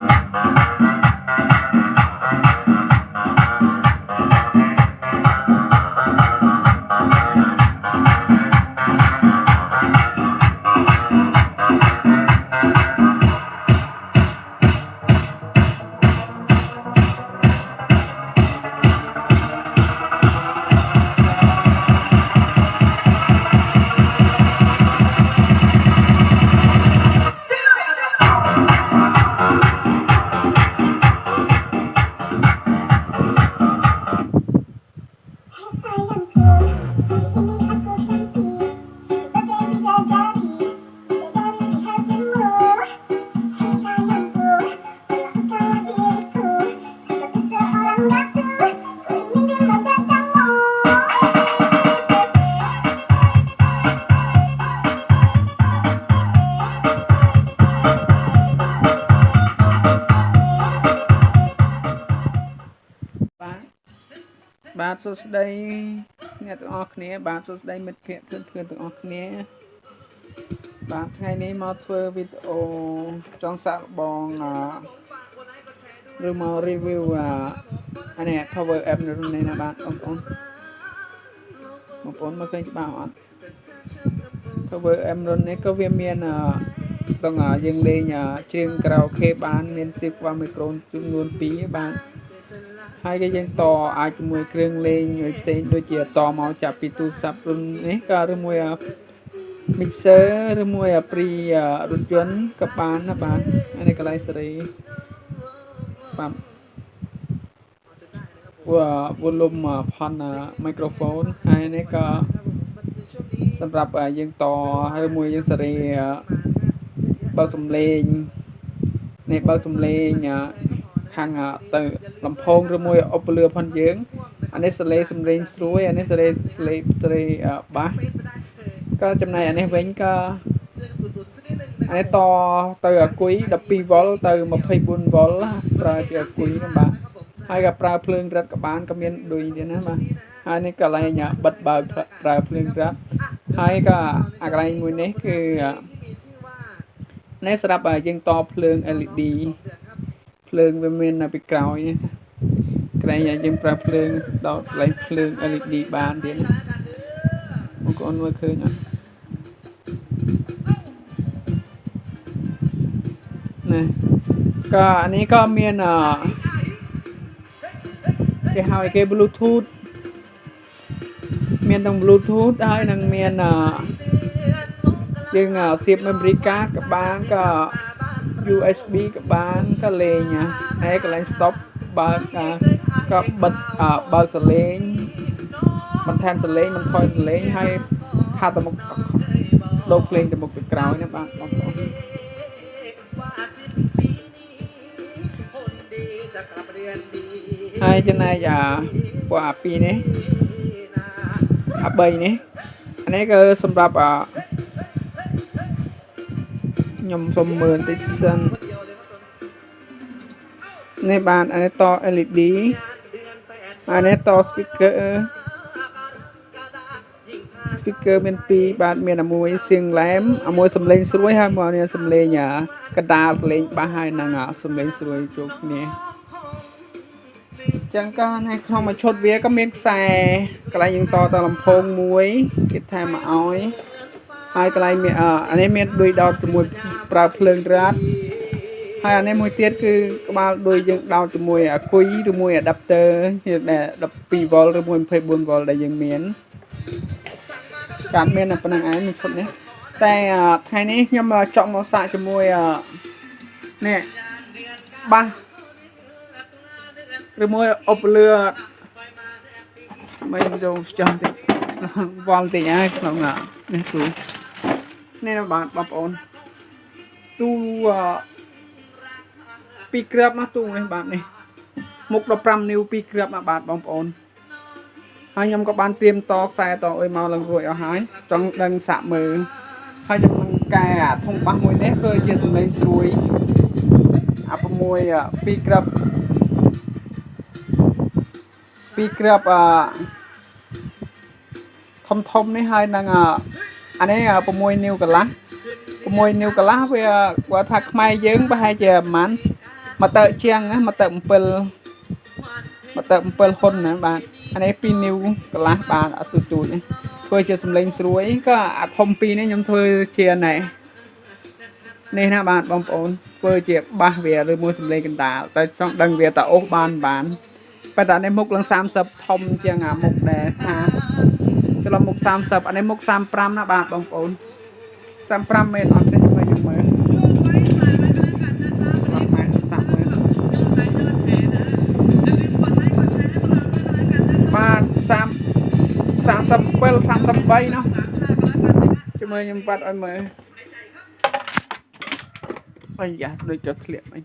បាទ បាទសួស្តីអ្នកទាំងអស់គ្នា បាទសួស្តីមិត្តភ័ក្តិជនជនទាំងអស់គ្នា បាទថ្ងៃនេះមកធ្វើវីដេអូចង់សាកល្បងឬមក review អានេះ Power App នៅនេះណាបាទបងប្អូនបងប្អូនមកឃើញច្បាស់អត់ Power App នៅនេះក៏វាមានបងយើងលេងច្រៀងក្រៅខេបានមានសិបវ៉ាមីក្រូនចំនួន2បាទ ហើយក៏យើងតអាចជាមួយគ្រឿងលេងផ្សេងដូចជាតមកចាប់ពីទូរស័ព្ទរុននេះក៏ឬមួយ mixer ឬមួយ pre រថយន្តក៏បានណាបាទអានេះកន្លែងសេរីបាទវ៉ា volume ផន microphone ហើយនេះក៏សម្រាប់យើងតហើយមួយយើងសេរីបើកសំឡេងនេះបើកសំឡេង ខាងទៅលំផោងឬមួយអុបលឿផនយើងអានេះសលេងសំឡេងស្រួយអានេះសលេងសលេងសលេងបាសក៏ចំណែកអានេះវិញក៏អានេះតទៅអាគុយ12វ៉ុលទៅ24វ៉ុលប្រើជាអាគុយហ្នឹងបាទហើយក៏ប្រើភ្លើងរឹតក៏បានក៏មានដូចទៀតណាបាទហើយនេះកន្លែងបិទបើកប្រើភ្លើងរឹតហើយក៏អាកន្លែងមួយនេះគឺនេះសម្រាប់យើងតភ្លើង LED ភ្លើងវាមាននៅពីក្រោយណាក្រែងយើងប្រើភ្លើងដល់កន្លែងភ្លើង LED បានទៀតណាបងប្អូនមើលឃើញអត់ណាក៏អានេះក៏មានអគេហៅគេ Bluetooth មានទាំង Bluetooth ហើយនឹងមានអយើងសៀប memory card ក៏បានក៏ USB ក៏បានក៏លេងហើយកន្លែង stop បើកក៏បិទបើកសលេងបន្ថែមសលេងបន្ថយសលេងហើយហាត់ទៅមុខដូរភ្លេងទៅមុខទៅក្រោយណាបាទបងប្អូនហើយចំណែកអាពួកអា2នេះអា3នេះអានេះក៏សម្រាប់អា ខ្ញុំសុំមើលបន្តិចសិននេះបានអានេះត LED អានេះត speaker speaker មាន2បាទមានមួយសៀងឡែមមួយសំឡេងស្រួយហើយមួយសំឡេងកដាលសំឡេងបាសហើយនឹងសំឡេងស្រួយជួបគ្នាចឹងក៏នៅក្នុងមួយឈុតវាក៏មានខ្សែកន្លែងយើងតទៅលំផោងមួយគេថែមមកឲ្យ ហើយកន្លែងមានអានេះមានដូចដោតជាមួយប្រើភ្លើងរ៉ាត់ហើយអានេះមួយទៀតគឺក្បាលដូចយើងដោតជាមួយអាគុយឬមួយ adapter ដែល12 volt ឬមួយ24 volt ដែលយើងមានកាត់មានតែប៉ុណ្្នឹងឯងមួយឈុតនេះតែថ្ងៃនេះខ្ញុំចង់មកសាកជាមួយនេះបាសឬមួយអុបលឿមិនយកចង់តិចវល់តិចហើយក្នុងនេះគ្រូនេះបាទបងប្អូនទូពីក្រាបមកទូនេះបាទនេះមុខ15นิ้វពីក្រាបមកបាទបងប្អូនហើយខ្ញុំក៏បានត្រៀមតខ្សែតអុយមកឡើងរួចអស់ហើយចង់ដឹងសាក់មើលហើយខ្ញុំនឹងកែអាធុងបាសមួយនេះគឺជាសម្លេងស្រួយ អា6ពីក្រាបពីក្រាបអធំធំនេះហើយនឹងអា នេះ6នាវកន្លះ6នាវកន្លះវាគាត់ថាខ្មែរយើងប្រហែលជាប្រហែលមកតើជាងណាមកតើ7មកតើ7ហ៊ុនណាបាទអានេះ2នីវកន្លះបាទអត់ទូទូនេះធ្វើជាសំឡេងស្រួយក៏អាធំពីរនេះខ្ញុំធ្វើជាណែនេះណាបាទបងប្អូនធ្វើជាបាសវាឬមួយសំឡេងកណ្ដាលតែចង់ដឹងវាតើអូសបានបានប៉ុន្តែនេះមុខឡើង30ធំជាងអាមុខដែលថា ច្រឡំមុខ30អានេះមុខ35ណាបាទបងប្អូន35មែនអត់ទេមើលខ្ញុំមើលអត់មែនសាប់មើលបាទ30 37 33នោះជាមួយខ្ញុំបាត់ឲ្យមើលអាយ៉ាដូចចុះធ្លាក់អី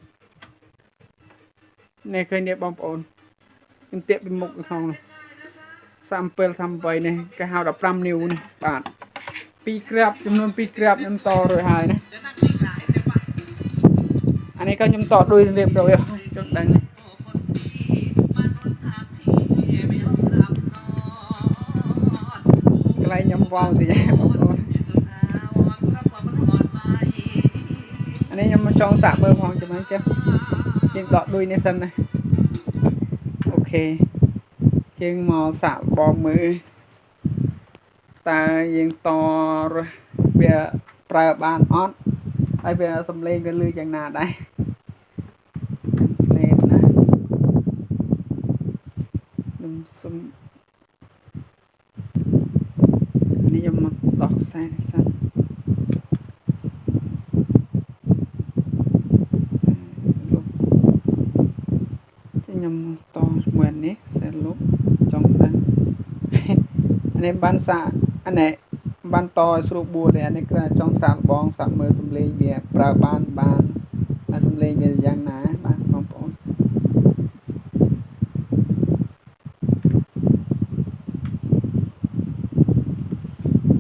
នេះឃើញនេះបងប្អូនខ្ញុំទាក់ពីមុខក្នុងនោះ 37 38នេះគេហៅ15นิ้វនេះបាទ2ក្រាបចំនួន2ក្រាបខ្ញុំតរួចហើយណាអានេះក៏ខ្ញុំតដូចរៀបរយហើយចង់ដឹងកន្លែងខ្ញុំវល់តិចបងប្អូនអានេះខ្ញុំមកចង់សាក់មើលផងចំណេះចេះយើងដកដូចនេះសិនណាអូខេ ជាងមកសាក់បងមើលតើយើងតវាប្រើបានអត់ហើយវាសំលេងវាលឺយ៉ាងណាដែរលេងណាខ្ញុំសុំនេះខ្ញុំមកដោះខ្សែនេះសិនខ្ញុំតមួយនេះខ្សែលុបចង់ដឹង នេះបានសាអានេះបានតឲ្យស្រួលបួលទេអានេះគឺចង់សាកបងសាកមើលសំឡេងវាប្រើបានបានអាសំឡេងវាយ៉ាងណាបាទបងប្អូន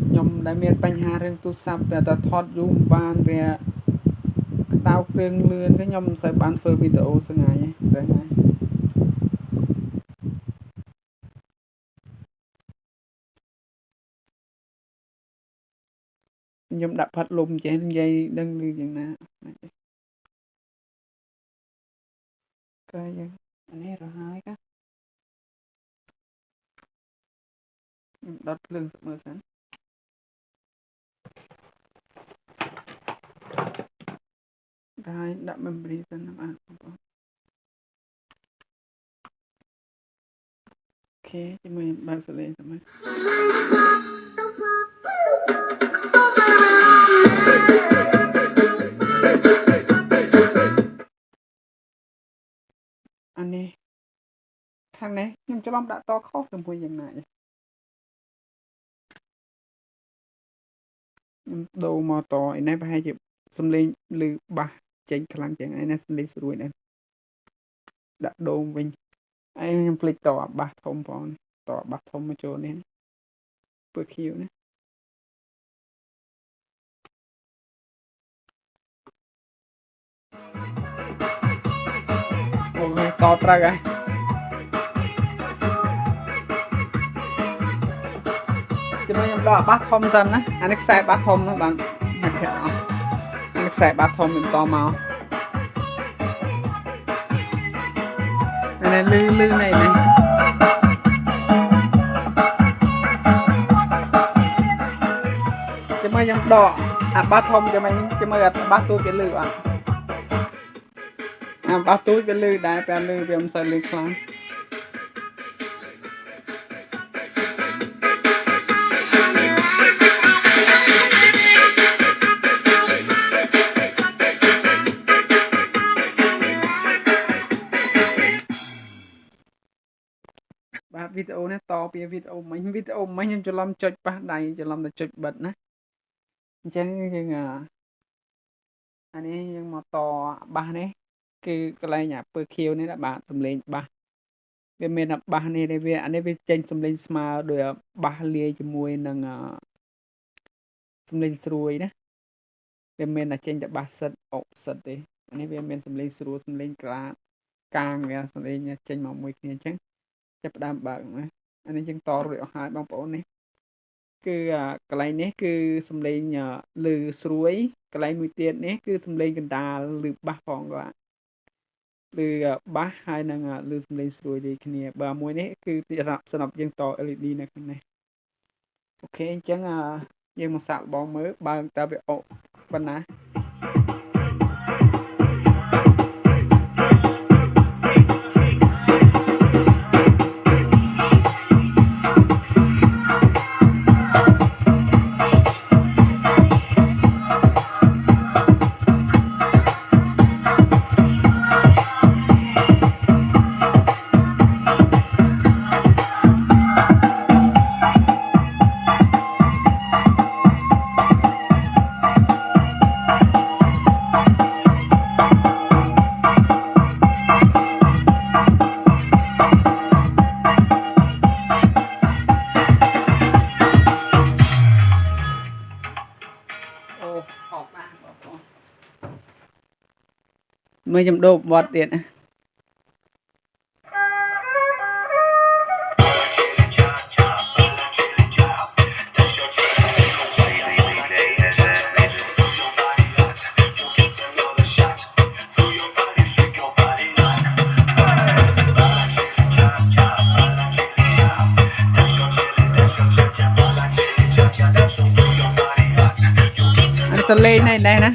ខ្ញុំដែលមានបញ្ហារឿងទូរស័ព្ទតែតថតយូរបានវាក្តៅគ្រឿងលឿនខ្ញុំមិនសូវបានធ្វើវីដេអូស្ងាយទេហ្នឹងហើយ ខ្ញុំដាក់ផាត់លំចេះនិយាយដឹងឮយ៉ាងណាកាយយ៉ាងអានេះរហើយកាខ្ញុំដុតភ្លើងមើលសិនហើយដាក់ memory សិនណាបាទបងប្អូនអូខេជាមួយបើកសលេងទៅមើល ខាងនេះខ្ញុំច្រឡំដាក់តខុសទៅមួយយ៉ាងណាខ្ញុំដូរមកតឯនេះប្រហែលជាសំលេងឬបាសចេញខ្លាំងជាងឯនេះសំលេងស្រួយដែរដាក់ដូងវិញឯខ្ញុំភ្លេចតអាបាសធំផងតអាបាសធំមកចូលនេះពើខៀវណាអូខេតត្រូវហើយ ចំណុចខ្ញុំដកបាសធំសិនណាអានេះខ្សែបាសធំហ្នឹងបាទមិត្តភក្តិអស់អានេះខ្សែបាសធំខ្ញុំតមកអានេះលឺលឺណៃនេះជាមួយខ្ញុំដកអាបាសធំជាមួយជាមួយអាបាសទូគេលឺអត់អាបាសទូចវាលឺដែរតែលឺវាមិនសូវលឺខ្លាំង បាទវីដេអូនេះតពីវីដេអូមិញវីដេអូមិញខ្ញុំច្រឡំចុចប៉ះដៃច្រឡំតែចុចបិទណាអញ្ចឹងយើងអានេះយើងមកតបាសនេះគឺកន្លែងអាពើខៀវនេះណាបាទសំលេងបាសវាមានបាសនេះវាអានេះវាចេញសំលេងស្មើដោយបាសលាយជាមួយនឹងសំលេងស្រួយណាវាមានតែចេញតែបាសសិតអុកសិតទេអានេះវាមានសំលេងស្រួលសំលេងក្រាតកាងវាសំលេងចេញមកមួយគ្នាអញ្ចឹងចាប់ផ្ដើមបើកណា អានេះយើងតរួចអស់ហើយបងប្អូននេះគឺកន្លែងនេះគឺសំឡេងលឺស្រួយកន្លែងមួយទៀតនេះគឺសំឡេងកណ្ដាលឬបាសផងគាត់ឬបាសហើយនឹងលឺសំឡេងស្រួយដូចគ្នា បើមួយនេះគឺសម្រាប់យើងត LED នៅក្នុងនេះអូខេអញ្ចឹងយើងមកសាកល្បងមើលបើតើវាអុកប៉ុណ្ណា មើលខ្ញុំដូរបត់ទៀតណាអានសលេងនេះដែរណា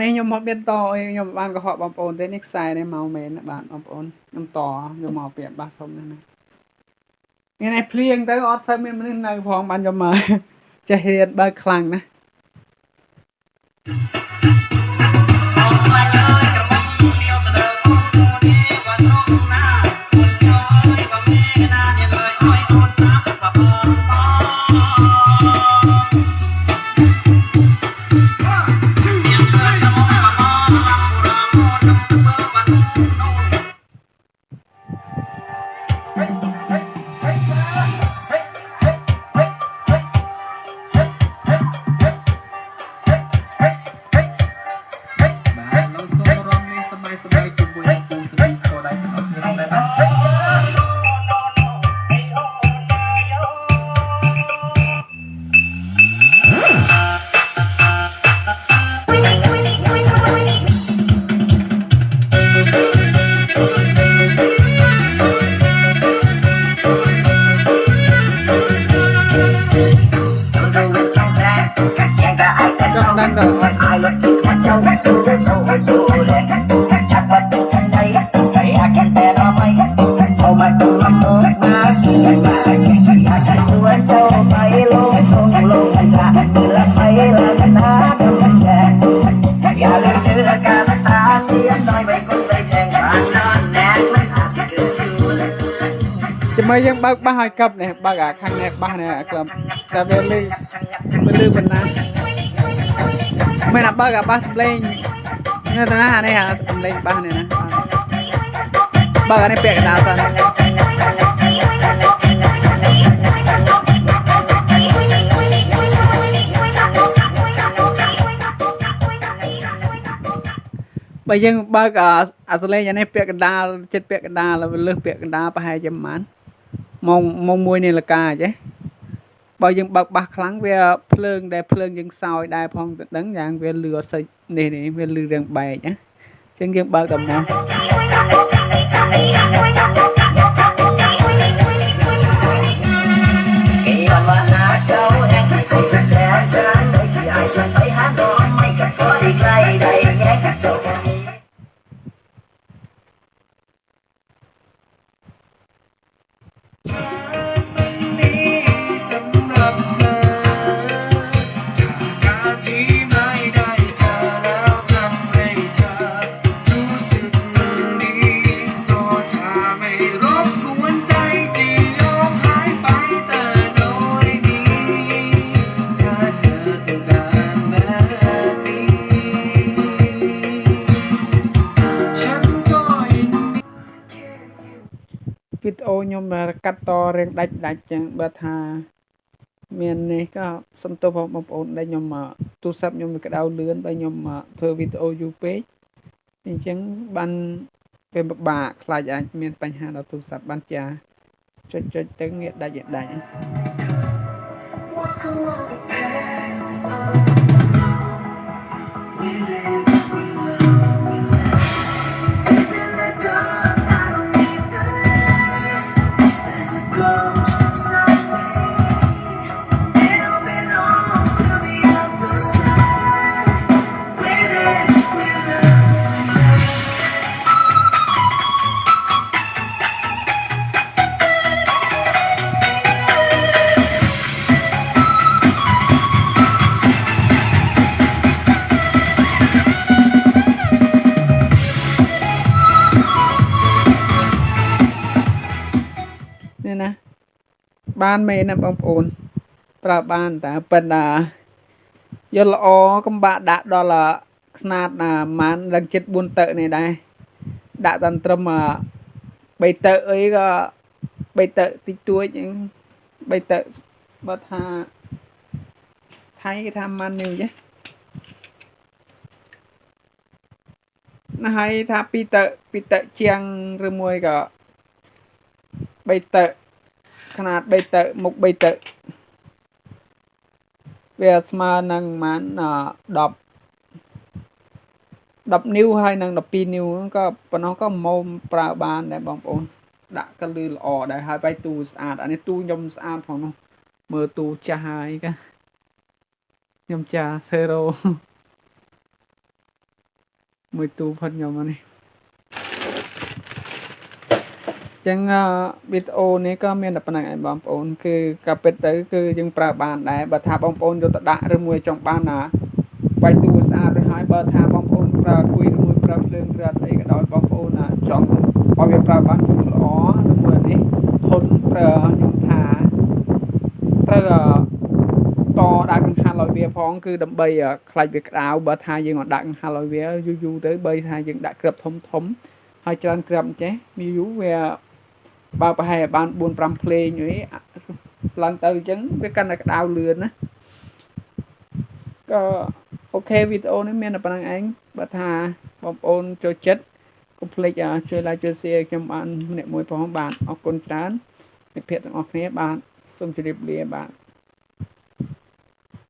នេះខ្ញុំមកមានតអីខ្ញុំបានកុហកបងប្អូនទេនេះខ្សែនេះមកមែនណាបាទបងប្អូនខ្ញុំតខ្ញុំមកពីបាសធំហ្នឹងណាមានឯភ្លៀងទៅអត់សូវមានមនុស្សនៅផងបានខ្ញុំមកចេះរៀនបើកខ្លាំងណា ចាំមើលយើងបើកបាសឲ្យកັບនេះបើកអាខាងនេះបាសនេះអាក្លឹមតែវាលឺវាលឺប៉ុណ្ណាមិនអាបើកអាបាសសំឡេងនេះទៅណាអានេះអាសំឡេងបាសនេះណាបើកអានេះពាក់កណ្ដាលសិនបើយើងបើកអាអាសលេងអានេះពាក់កណ្ដាលចិត្តពាក់កណ្ដាលហើយវាលើសពាក់កណ្ដាលប្រហែលជាប្រហែល ម៉ោងម៉ោង1នាឡិកាចេះបើយើងបើកបាសខ្លាំងវាភ្លើងដែលភ្លើងយើងសោយដែរផងទៅដឹងយ៉ាងវាលឺអត់សិចនេះនេះវាលឺរឿងបែកណាអញ្ចឹងយើងបើកតែមកស រៀងដាច់ដាច់ចឹងបើថា មាននេះក៏សំទោសបងប្អូនដែលខ្ញុំទូរស័ព្ទខ្ញុំវាក្តៅលឿនបើខ្ញុំធ្វើវីដេអូយូរពេកអញ្ចឹងបានវាពិបាកខ្លាចអាចមានបញ្ហាដល់ទូរស័ព្ទបានចាចុចចុចទៅងាកដាច់ឲ្យដាច់ បានមែនណាបងប្អូន ប្រើបានតែប៉ុន្តែយល់ល្អកំបាក់ដាក់ដល់ຂ្នាតណាប្រហែលដល់ជិត4តឹកនេះដែរដាក់តាន់ត្រឹម3តឹកអីក៏3តឹកតិចតួច3តឹកបើថាថៃគេថាម៉ាន់នេះចេះណាហើយថា2តឹក2តឹកជាងឬមួយក៏3តឹក ຂະຫນາດ3តឹកមុខ3តឹកវាស្មើនឹងម៉ាន10 10នីវហើយនឹង12នីវហ្នឹងក៏ប៉ុណ្ណោះក៏មុំប្រើបានដែរបងប្អូន ដាក់ក៏លឺល្អដែរហើយបាយទូស្អាតអានេះទូខ្ញុំស្អាតផងនោះមើលទូចាស់ហើយកាខ្ញុំចាស់សេរ៉ូ មួយទូផុតខ្ញុំអានេះ ចឹងអឺវីដេអូនេះក៏មានតែប៉ុណ្ណឹងឯងបងប្អូនគឺក៏ពិតទៅគឺយើងប្រើបានដែរបើថាបងប្អូនយកទៅដាក់ឬមួយចង់បានណាបាយទូស្អាតទៅហើយបើថាបងប្អូនប្រើគួយឬមួយប្រើភ្លើងក្រាត់អីក៏ដោយបងប្អូនណាចង់ឲ្យវាប្រើបានយូរល្អឬមួយអានេះធន់ប្រើខ្ញុំថាត្រូវអឺតដាក់កង្ហាល់ឲ្យវាផងគឺដើម្បីខ្លាច់វាក្តៅបើថាយើងអត់ដាក់កង្ហាល់ឲ្យវាយូរយូរទៅបីថាយើងដាក់ក្របធំធំហើយច្រើនក្របអញ្ចេះវាយូរវា បើប្រហែលបាន4 5ភ្លេងអីឡើងទៅអញ្ចឹងវាកាន់តែក្តៅលឿនណាក៏អូខេវីដេអូនេះមានតែប៉ុណ្្នឹងឯងបើថាបងប្អូនចូលចិត្តកុំភ្លេចជួយ like ជួយ share ខ្ញុំបានម្នាក់មួយផងបាទអរគុណច្រើនមិត្តភក្តិទាំងអស់គ្នាបាទសូមជម្រាបលាបាទ